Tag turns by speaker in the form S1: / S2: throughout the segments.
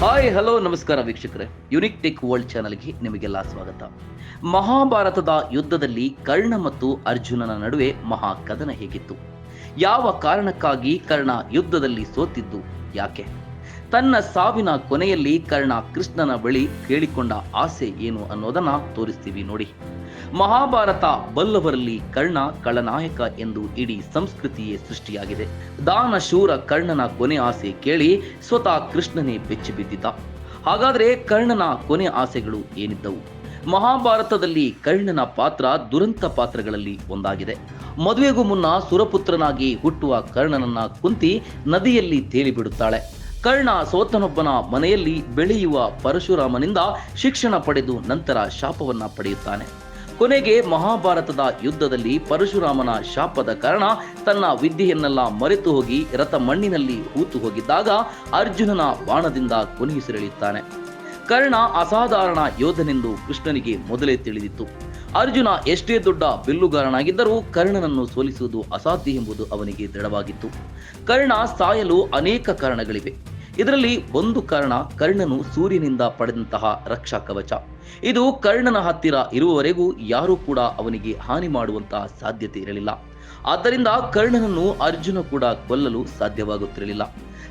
S1: Hi, hello, ನಮಸ್ಕಾರ ವೀಕ್ಷಕರೇ. Unique tech world ಚಾನಲ್ಗೆ ನಿಮಗೆಲ್ಲ ಸ್ವಾಗತ. ಮಹಾಭಾರತದ ಯುದ್ಧದಲ್ಲಿ ಕರ್ಣ ಮತ್ತು ಅರ್ಜುನನ ನಡುವೆ ಮಹಾ ಕದನ ಹೇಗಿತ್ತು? ಯಾವ ಕಾರಣಕ್ಕಾಗಿ ಕರ್ಣ ಯುದ್ಧದಲ್ಲಿ ಸೋತಿದ್ದು ಯಾಕೆ? ತನ್ನ ಸಾವಿನ ಕೊನೆಯಲ್ಲಿ ಕರ್ಣ ಕೃಷ್ಣನ ಬಳಿ ಕೇಳಿಕೊಂಡ ಆಸೆ ಏನು ಅನ್ನೋದನ್ನ ತೋರಿಸ್ತೀವಿ ನೋಡಿ. ಮಹಾಭಾರತ ಬಲ್ಲವರಲ್ಲಿ ಕರ್ಣ ಕಳನಾಯಕ ಎಂದು ಇಡೀ ಸಂಸ್ಕೃತಿಯೇ ಸೃಷ್ಟಿಯಾಗಿದೆ. ದಾನ ಶೂರ ಕರ್ಣನ ಕೊನೆ ಆಸೆ ಕೇಳಿ ಸ್ವತಃ ಕೃಷ್ಣನೇ ಬೆಚ್ಚಿ ಬಿದ್ದಿದ್ದ. ಹಾಗಾದ್ರೆ ಕರ್ಣನ ಕೊನೆ ಆಸೆಗಳು ಏನಿದ್ದವು? ಮಹಾಭಾರತದಲ್ಲಿ ಕರ್ಣನ ಪಾತ್ರ ದುರಂತ ಪಾತ್ರಗಳಲ್ಲಿ ಒಂದಾಗಿದೆ. ಮದುವೆಗೂ ಮುನ್ನ ಸುರಪುತ್ರನಾಗಿ ಹುಟ್ಟುವ ಕರ್ಣನನ್ನ ಕುಂತಿ ನದಿಯಲ್ಲಿ ತೇಲಿಬಿಡುತ್ತಾಳೆ ಕರ್ಣ ಸೋತನೊಬ್ಬನ ಮನೆಯಲ್ಲಿ ಬೆಳೆಯುವ ಪರಶುರಾಮನಿಂದ ಶಿಕ್ಷಣ ಪಡೆದು ನಂತರ ಶಾಪವನ್ನ ಪಡೆಯುತ್ತಾನೆ. ಕೊನೆಗೆ ಮಹಾಭಾರತದ ಯುದ್ಧದಲ್ಲಿ ಪರಶುರಾಮನ ಶಾಪದ ಕಾರಣ ತನ್ನ ವಿದ್ಯೆಯನ್ನೆಲ್ಲ ಮರೆತು ಹೋಗಿ ರಥ ಮಣ್ಣಿನಲ್ಲಿ ಹೂತು ಹೋಗಿದ್ದಾಗ ಅರ್ಜುನನ ಬಾಣದಿಂದ ಕೊನೆಯುಸಿರೆಳೆಯುತ್ತಾನೆ. ಕರ್ಣ ಅಸಾಧಾರಣ ಯೋಧನೆಂದು ಕೃಷ್ಣನಿಗೆ ಮೊದಲೇ ತಿಳಿದಿತ್ತು. ಅರ್ಜುನ ಎಷ್ಟೇ ದೊಡ್ಡ ಬಿಲ್ಲುಗಾರನಾಗಿದ್ದರೂ ಕರ್ಣನನ್ನು ಸೋಲಿಸುವುದು ಅಸಾಧ್ಯ ಎಂಬುದು ಅವನಿಗೆ ದೃಢವಾಗಿತ್ತು. ಕರ್ಣ ಸಾಯಲು ಅನೇಕ ಕಾರಣಗಳಿವೆ. ಇದರಲ್ಲಿ ಒಂದು ಕಾರಣ ಕರ್ಣನು ಸೂರ್ಯನಿಂದ ಪಡೆದಂತಹ ರಕ್ಷಾ ಕವಚ. ಇದು ಕರ್ಣನ ಹತ್ತಿರ ಇರುವವರೆಗೂ ಯಾರೂ ಕೂಡ ಅವನಿಗೆ ಹಾನಿ ಮಾಡುವಂತಹ ಸಾಧ್ಯತೆ ಇರಲಿಲ್ಲ. ಆದ್ದರಿಂದ ಕರ್ಣನನ್ನು ಅರ್ಜುನ ಕೂಡ ಕೊಲ್ಲಲು ಸಾಧ್ಯವಾಗುತ್ತಿರಲಿಲ್ಲ.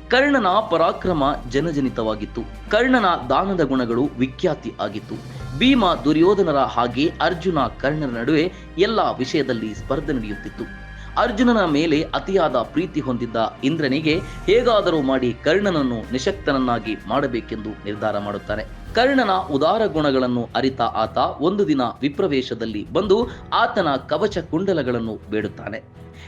S1: ಕರ್ಣನ ಪರಾಕ್ರಮ ಜನಜನಿತವಾಗಿತ್ತು. ಕರ್ಣನ ದಾನದ ಗುಣಗಳು ವಿಖ್ಯಾತಿ ಆಗಿತ್ತು. ಭೀಮ ದುರ್ಯೋಧನರ ಹಾಗೆ ಅರ್ಜುನ ಕರ್ಣನ ನಡುವೆ ಎಲ್ಲ ವಿಷಯದಲ್ಲಿ ಸ್ಪರ್ಧೆ ನಡೆಯುತ್ತಿತ್ತು. ಅರ್ಜುನನ ಮೇಲೆ ಅತಿಯಾದ ಪ್ರೀತಿ ಹೊಂದಿದ್ದ ಇಂದ್ರನಿಗೆ ಹೇಗಾದರೂ ಮಾಡಿ ಕರ್ಣನನ್ನು ನಿಶಕ್ತನನ್ನಾಗಿ ಮಾಡಬೇಕೆಂದು ನಿರ್ಧಾರ ಮಾಡುತ್ತಾನೆ. ಕರ್ಣನ ಉದಾರ ಗುಣಗಳನ್ನು ಅರಿತ ಆತ ಒಂದು ದಿನ ವಿಪ್ರವೇಶದಲ್ಲಿ ಬಂದು ಆತನ ಕವಚ ಕುಂಡಲಗಳನ್ನು ಬೇಡುತ್ತಾನೆ.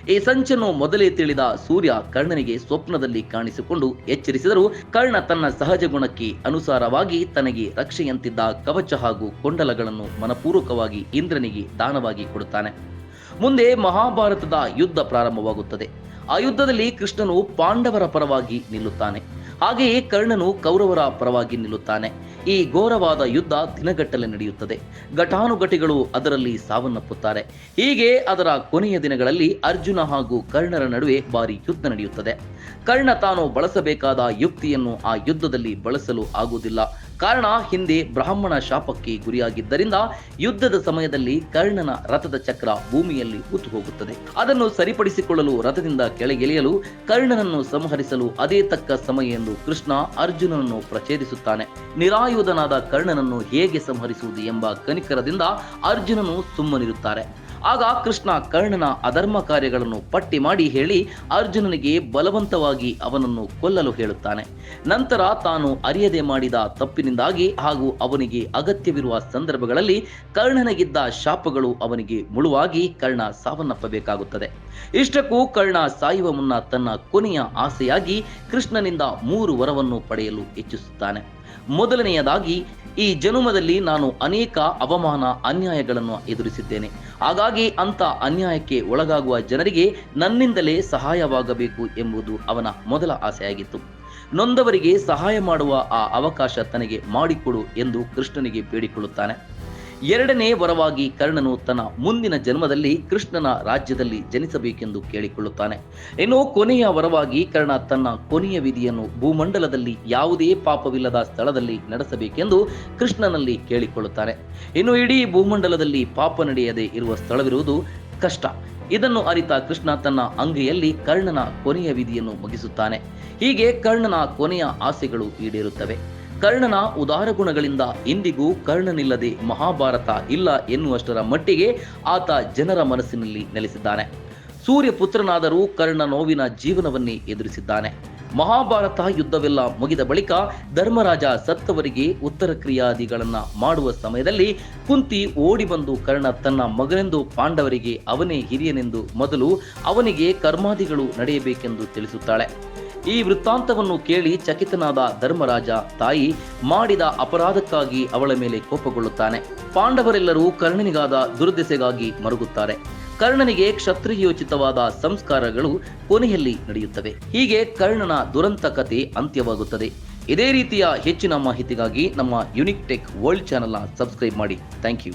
S1: ಈ ಸಂಚನ್ನು ಮೊದಲೇ ತಿಳಿದ ಸೂರ್ಯ ಕರ್ಣನಿಗೆ ಸ್ವಪ್ನದಲ್ಲಿ ಕಾಣಿಸಿಕೊಂಡು ಎಚ್ಚರಿಸಿದರೂ ಕರ್ಣ ತನ್ನ ಸಹಜ ಗುಣಕ್ಕೆ ಅನುಸಾರವಾಗಿ ತನಗೆ ರಕ್ಷೆಯಂತಿದ್ದ ಕವಚ ಹಾಗೂ ಕುಂಡಲಗಳನ್ನು ಮನಪೂರ್ವಕವಾಗಿ ಇಂದ್ರನಿಗೆ ದಾನವಾಗಿ ಕೊಡುತ್ತಾನೆ. ಮುಂದೆ ಮಹಾಭಾರತದ ಯುದ್ಧ ಪ್ರಾರಂಭವಾಗುತ್ತದೆ. ಆ ಯುದ್ಧದಲ್ಲಿ ಕೃಷ್ಣನು ಪಾಂಡವರ ಪರವಾಗಿ ನಿಲ್ಲುತ್ತಾನೆ. ಹಾಗೆಯೇ ಕರ್ಣನು ಕೌರವರ ಪರವಾಗಿ ನಿಲ್ಲುತ್ತಾನೆ. ಈ ಘೋರವಾದ ಯುದ್ಧ ದಿನಗಟ್ಟಲೆ ನಡೆಯುತ್ತದೆ. ಘಟಾನುಘಟಿಗಳು ಅದರಲ್ಲಿ ಸಾವನ್ನಪ್ಪುತ್ತಾರೆ. ಹೀಗೆ ಅದರ ಕೊನೆಯ ದಿನಗಳಲ್ಲಿ ಅರ್ಜುನ ಹಾಗೂ ಕರ್ಣರ ನಡುವೆ ಭಾರಿ ಯುದ್ಧ ನಡೆಯುತ್ತದೆ. ಕರ್ಣ ತಾನು ಬಳಸಬೇಕಾದ ಯುಕ್ತಿಯನ್ನು ಆ ಯುದ್ಧದಲ್ಲಿ ಬಳಸಲು ಆಗುವುದಿಲ್ಲ. ಕಾರಣ ಹಿಂದೆ ಬ್ರಾಹ್ಮಣ ಶಾಪಕ್ಕೆ ಗುರಿಯಾಗಿದ್ದರಿಂದ ಯುದ್ಧದ ಸಮಯದಲ್ಲಿ ಕರ್ಣನ ರಥದ ಚಕ್ರ ಭೂಮಿಯಲ್ಲಿ ಉತ್ತು ಹೋಗುತ್ತದೆ. ಅದನ್ನು ಸರಿಪಡಿಸಿಕೊಳ್ಳಲು ರಥದಿಂದ ಕೆಳಗೆಳೆಯಲು ಕರ್ಣನನ್ನು ಸಂಹರಿಸಲು ಅದೇ ತಕ್ಕ ಸಮಯ ಎಂದು ಕೃಷ್ಣ ಅರ್ಜುನನನ್ನು ಪ್ರಚೇದಿಸುತ್ತಾನೆ. ನಿರಾಯುಧನಾದ ಕರ್ಣನನ್ನು ಹೇಗೆ ಸಂಹರಿಸುವುದು ಎಂಬ ಕನಿಕರದಿಂದ ಅರ್ಜುನನು ಸುಮ್ಮನಿರುತ್ತಾರೆ. ಆಗ ಕೃಷ್ಣ ಕರ್ಣನ ಅಧರ್ಮ ಕಾರ್ಯಗಳನ್ನು ಪಟ್ಟಿ ಮಾಡಿ ಹೇಳಿ ಅರ್ಜುನನಿಗೆ ಬಲವಂತವಾಗಿ ಅವನನ್ನು ಕೊಲ್ಲಲು ಹೇಳುತ್ತಾನೆ. ನಂತರ ತಾನು ಅರಿಯದೆ ಮಾಡಿದ ತಪ್ಪಿನಿಂದಾಗಿ ಹಾಗೂ ಅವನಿಗೆ ಅಗತ್ಯವಿರುವ ಸಂದರ್ಭಗಳಲ್ಲಿ ಕರ್ಣನಿಗಿದ್ದ ಶಾಪಗಳು ಅವನಿಗೆ ಮುಳುವಾಗಿ ಕರ್ಣ ಸಾವನ್ನಪ್ಪಬೇಕಾಗುತ್ತದೆ. ಇಷ್ಟಕ್ಕೂ ಕರ್ಣ ಸಾಯುವ ಮುನ್ನ ತನ್ನ ಕೊನೆಯ ಆಸೆಯಾಗಿ ಕೃಷ್ಣನಿಂದ ಮೂರು ವರವನ್ನು ಪಡೆಯಲು ಇಚ್ಛಿಸುತ್ತಾನೆ. ಮೊದಲನೆಯದಾಗಿ, ಈ ಜನುಮದಲ್ಲಿ ನಾನು ಅನೇಕ ಅವಮಾನ ಅನ್ಯಾಯಗಳನ್ನು ಎದುರಿಸಿದ್ದೇನೆ. ಹಾಗಾಗಿ ಅಂತ ಅನ್ಯಾಯಕ್ಕೆ ಒಳಗಾಗುವ ಜನರಿಗೆ ನನ್ನಿಂದಲೇ ಸಹಾಯವಾಗಬೇಕು ಎಂಬುದು ಅವನ ಮೊದಲ ಆಸೆಯಾಗಿತ್ತು. ನೊಂದವರಿಗೆ ಸಹಾಯ ಮಾಡುವ ಆ ಅವಕಾಶ ತನಗೆ ಮಾಡಿಕೊಡು ಎಂದು ಕೃಷ್ಣನಿಗೆ ಬೇಡಿಕೊಳ್ಳುತ್ತಾನೆ. ಎರಡನೇ ವರವಾಗಿ ಕರ್ಣನು ತನ್ನ ಮುಂದಿನ ಜನ್ಮದಲ್ಲಿ ಕೃಷ್ಣನ ರಾಜ್ಯದಲ್ಲಿ ಜನಿಸಬೇಕೆಂದು ಕೇಳಿಕೊಳ್ಳುತ್ತಾನೆ. ಇನ್ನು ಕೊನೆಯ ವರವಾಗಿ ಕರ್ಣ ತನ್ನ ಕೊನೆಯ ವಿಧಿಯನ್ನು ಭೂಮಂಡಲದಲ್ಲಿ ಯಾವುದೇ ಪಾಪವಿಲ್ಲದ ಸ್ಥಳದಲ್ಲಿ ನಡೆಸಬೇಕೆಂದು ಕೃಷ್ಣನಲ್ಲಿ ಕೇಳಿಕೊಳ್ಳುತ್ತಾನೆ. ಇನ್ನು ಇಡೀ ಭೂಮಂಡಲದಲ್ಲಿ ಪಾಪ ನಡೆಯದೆ ಇರುವ ಸ್ಥಳವಿರುವುದು ಕಷ್ಟ. ಇದನ್ನು ಅರಿತ ಕೃಷ್ಣ ತನ್ನ ಅಂಗೈಯಲ್ಲಿ ಕರ್ಣನ ಕೊನೆಯ ವಿಧಿಯನ್ನು ಮುಗಿಸುತ್ತಾನೆ. ಹೀಗೆ ಕರ್ಣನ ಕೊನೆಯ ಆಸೆಗಳು ಈಡೇರುತ್ತವೆ. ಕರ್ಣನ ಉದಾರ ಗುಣಗಳಿಂದ ಇಂದಿಗೂ ಕರ್ಣನಿಲ್ಲದೆ ಮಹಾಭಾರತ ಇಲ್ಲ ಎನ್ನುವಷ್ಟರ ಮಟ್ಟಿಗೆ ಆತ ಜನರ ಮನಸ್ಸಿನಲ್ಲಿ ನೆಲೆಸಿದ್ದಾನೆ. ಸೂರ್ಯಪುತ್ರನಾದರೂ ಕರ್ಣ ನೋವಿನ ಜೀವನವನ್ನೇ ಎದುರಿಸಿದ್ದಾನೆ. ಮಹಾಭಾರತ ಯುದ್ಧವೆಲ್ಲ ಮುಗಿದ ಬಳಿಕ ಧರ್ಮರಾಜ ಸತ್ತವರಿಗೆ ಉತ್ತರ ಕ್ರಿಯಾದಿಗಳನ್ನು ಮಾಡುವ ಸಮಯದಲ್ಲಿ ಕುಂತಿ ಓಡಿ ಬಂದು ಕರ್ಣ ತನ್ನ ಮಗನೆಂದು ಪಾಂಡವರಿಗೆ ಅವನೇ ಹಿರಿಯನೆಂದು ಮೊದಲು ಅವನಿಗೆ ಕರ್ಮಾದಿಗಳು ನಡೆಯಬೇಕೆಂದು ತಿಳಿಸುತ್ತಾಳೆ. ಈ ವೃತ್ತಾಂತವನ್ನು ಕೇಳಿ ಚಕಿತನಾದ ಧರ್ಮರಾಜ ತಾಯಿ ಮಾಡಿದ ಅಪರಾಧಕ್ಕಾಗಿ ಅವಳ ಮೇಲೆ ಕೋಪಗೊಳ್ಳುತ್ತಾನೆ. ಪಾಂಡವರೆಲ್ಲರೂ ಕರ್ಣನಿಗಾದ ದುರ್ದೆಸೆಗಾಗಿ ಮರುಗುತ್ತಾರೆ. ಕರ್ಣನಿಗೆ ಕ್ಷತ್ರಿಯೋಚಿತವಾದ ಸಂಸ್ಕಾರಗಳು ಕೊನೆಯಲ್ಲಿ ನಡೆಯುತ್ತವೆ. ಹೀಗೆ ಕರ್ಣನ ದುರಂತ ಕಥೆ ಅಂತ್ಯವಾಗುತ್ತದೆ. ಇದೇ ರೀತಿಯ ಹೆಚ್ಚಿನ ಮಾಹಿತಿಗಾಗಿ ನಮ್ಮ ಯುನಿಕ್ ಟೆಕ್ ವರ್ಲ್ಡ್ ಚಾನೆಲ್ನ ಸಬ್ಸ್ಕ್ರೈಬ್ ಮಾಡಿ. Thank you.